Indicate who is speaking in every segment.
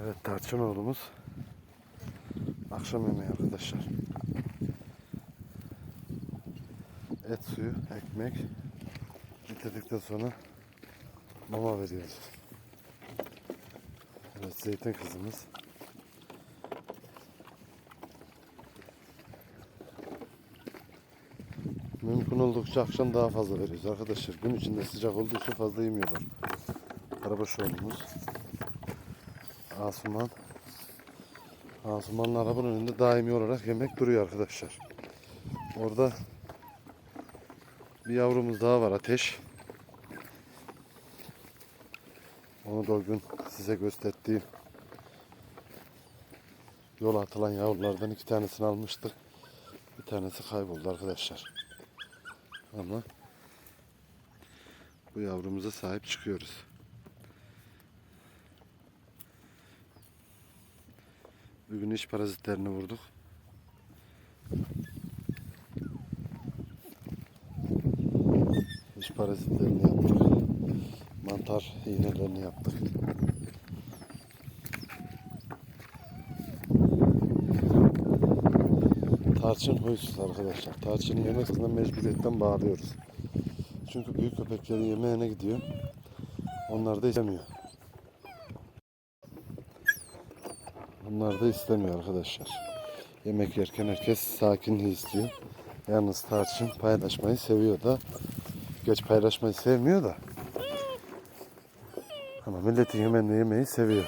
Speaker 1: Evet tarçın oğlumuz. Akşam yemeği arkadaşlar. Et suyu, ekmek. Bitirdikten sonra mama veriyoruz. Evet zeytin kızımız. Mümkün oldukça akşam daha fazla veriyoruz arkadaşlar. Gün içinde sıcak olduğu için fazla yemiyorlar. Arabaş oğlumuz. Asuman. Asuman'ın arabanın önünde daimi olarak yemek duruyor arkadaşlar. Orada bir yavrumuz daha var Ateş. Onu da o gün size gösterdiğim yola atılan yavrulardan iki tanesini almıştık. Bir tanesi kayboldu arkadaşlar. Ama bu yavrumuza sahip çıkıyoruz. Bugün iç parazitlerini vurduk. İç parazitlerini yaptık. Mantar iğnelerini yaptık. Tarçın huysuz arkadaşlar. Tarçını yemek için mecburiyetten bağlıyoruz. Çünkü büyük köpeklerin yemeğine gidiyor. Onlar da istemiyor. Onlar da istemiyor arkadaşlar. Yemek yerken herkes sakinliği istiyor. Yalnız tarçın paylaşmayı seviyor da. Geç paylaşmayı sevmiyor da. Ama milletin yemeğini yemeyi seviyor.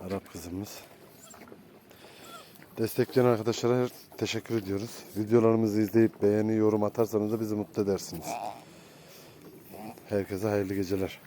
Speaker 1: Arap kızımız. Destekleyen arkadaşlara teşekkür ediyoruz. Videolarımızı izleyip beğeni, yorum atarsanız da bizi mutlu edersiniz. Herkese hayırlı geceler.